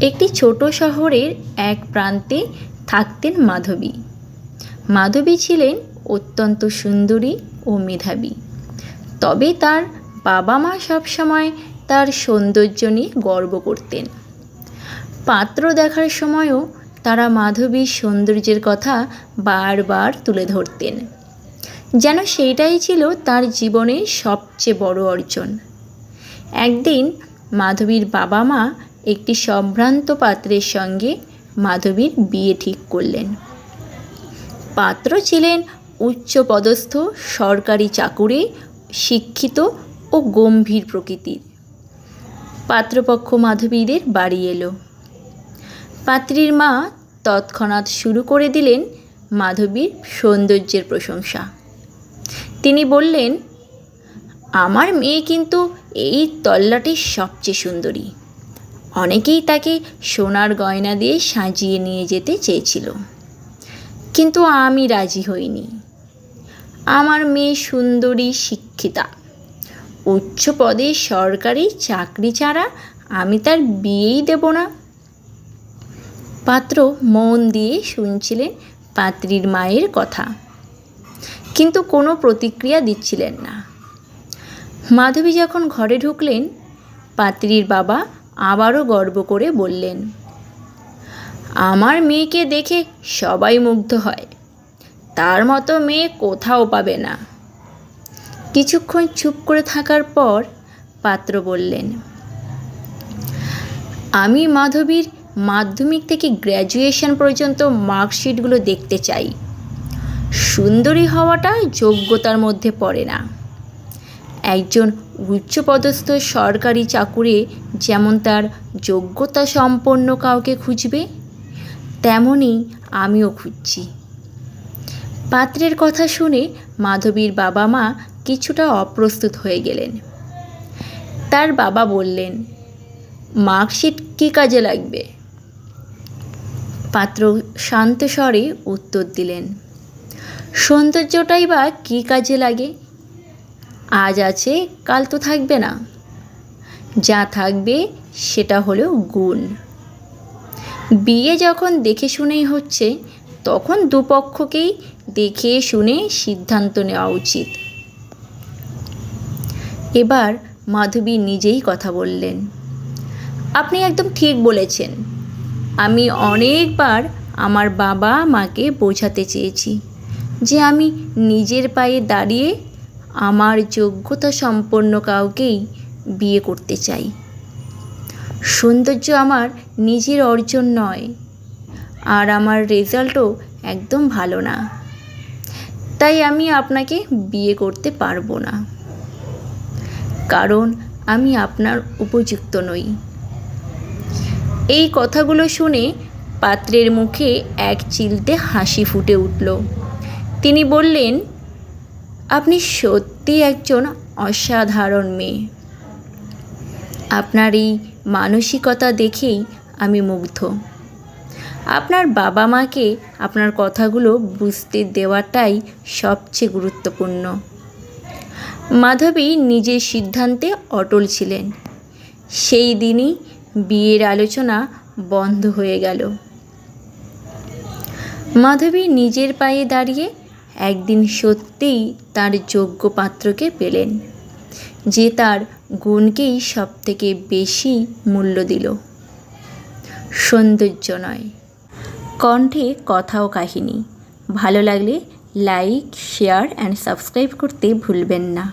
একটি ছোট শহরের এক প্রান্তে থাকতেন মাধবী। মাধবী ছিলেন অত্যন্ত সুন্দরী ও মেধাবী। তবে তার বাবা মা সবসময় তার সৌন্দর্য নিয়ে গর্ব করতেন। পাত্র দেখার সময়ও তারা মাধবীর সৌন্দর্যের কথা বারবার তুলে ধরতেন। যেন সেইটাই ছিল তার জীবনের সবচেয়ে বড় অর্জন। একদিন মাধবীর বাবা মা একটি সম্ভ্রান্ত পাত্রের সঙ্গে মাধবীর বিয়ে ঠিক করলেন। পাত্র ছিলেন উচ্চপদস্থ, সরকারি চাকুরে, শিক্ষিত ও গম্ভীর প্রকৃতির। পাত্রপক্ষ মাধবীদের বাড়ি এলো। পাত্রীর মা তৎক্ষণাৎ শুরু করে দিলেন মাধবীর সৌন্দর্যের প্রশংসা। তিনি বললেন, আমার মেয়ে কিন্তু এই তল্লাটির সবচেয়ে সুন্দরী। অনেকেই তাকে সোনার গয়না দিয়ে সাজিয়ে নিয়ে যেতে চেয়েছিল। কিন্তু আমি রাজি হইনি। আমার মেয়ে সুন্দরী, শিক্ষিতা। উচ্চ পদে সরকারি চাকরি ছাড়া আমি তার বিয়েই দেব না। পাত্র মন দিয়ে শুনছিলেন পাত্রীর মায়ের কথা। কিন্তু কোনো প্রতিক্রিয়া দিচ্ছিলেন না। মাধবী যখন ঘরে ঢুকলেন, পাত্রীর বাবা আবারও গর্ব করে বললেন, আমার মেয়েকে দেখে সবাই মুগ্ধ হয়। তার মতো মেয়ে কোথাও পাবে না। কিছুক্ষণ চুপ করে থাকার পর পাত্র বললেন, আমি মাধবীর মাধ্যমিক থেকে গ্র্যাজুয়েশন পর্যন্ত মার্কশিটগুলো দেখতে চাই। সুন্দরী হওয়াটা যোগ্যতার মধ্যে পড়ে না। একজন উচ্চপদস্থ সরকারি চাকুরে যেমন তার যোগ্যতা সম্পন্ন কাউকে খুঁজবে, তেমনই আমিও খুঁজছি। পাত্রের কথা শুনে মাধবীর বাবা মা কিছুটা অপ্রস্তুত হয়ে গেলেন। তার বাবা বললেন, মার্কশিট কী কাজে লাগবে? পাত্র শান্ত স্বরে উত্তর দিলেন, সৌন্দর্যটাই বা কী কাজে লাগে? আজ আছে, কাল তো থাকবে না। যা থাকবে, সেটা হলো গুণ। বিয়ে যখন দেখে শুনেই হচ্ছে, তখন দুপক্ষকেই দেখে শুনে সিদ্ধান্ত নেওয়া উচিত। এবার মাধবী নিজেই কথা বললেন। আপনি একদম ঠিক বলেছেন। আমি অনেকবার আমার বাবা মাকে বোঝাতে চেয়েছি যে আমি নিজের পায়ে দাঁড়িয়ে আমার যোগ্যতা সম্পন্ন কাউকেই বিয়ে করতে চাই। সৌন্দর্য আমার নিজের অর্জন নয়, আর আমার রেজাল্টও একদম ভালো না। তাই আমি আপনাকে বিয়ে করতে পারব না। কারণ আমি আপনার উপযুক্ত নই। এই কথাগুলো শুনে পাত্রের মুখে এক চিলতে হাসি ফুটে উঠল। তিনি বললেন আপনি সত্যি একজন অসাধারণ মেয়ে। আপনার এই মানসিকতা দেখেই আমি মুগ্ধ। আপনার বাবা মাকে আপনার কথাগুলো বুঝতে দেওয়াটাই সবচেয়ে গুরুত্বপূর্ণ। মাধবী নিজের সিদ্ধান্তে অটল ছিলেন। সেই দিনই বিয়ের আলোচনা বন্ধ হয়ে গেল। মাধবী নিজের পায়ে দাঁড়িয়ে একদিন সত্যিই তার যোগ্য পাত্রকে পেলেন। যে তার গুণকেই সব থেকে বেশি মূল্য দিল। সৌন্দর্য নয়। কণ্ঠে কথাও কাহিনী। ভালো লাগলে লাইক শেয়ার অ্যান্ড সাবস্ক্রাইব করতে ভুলবেন না।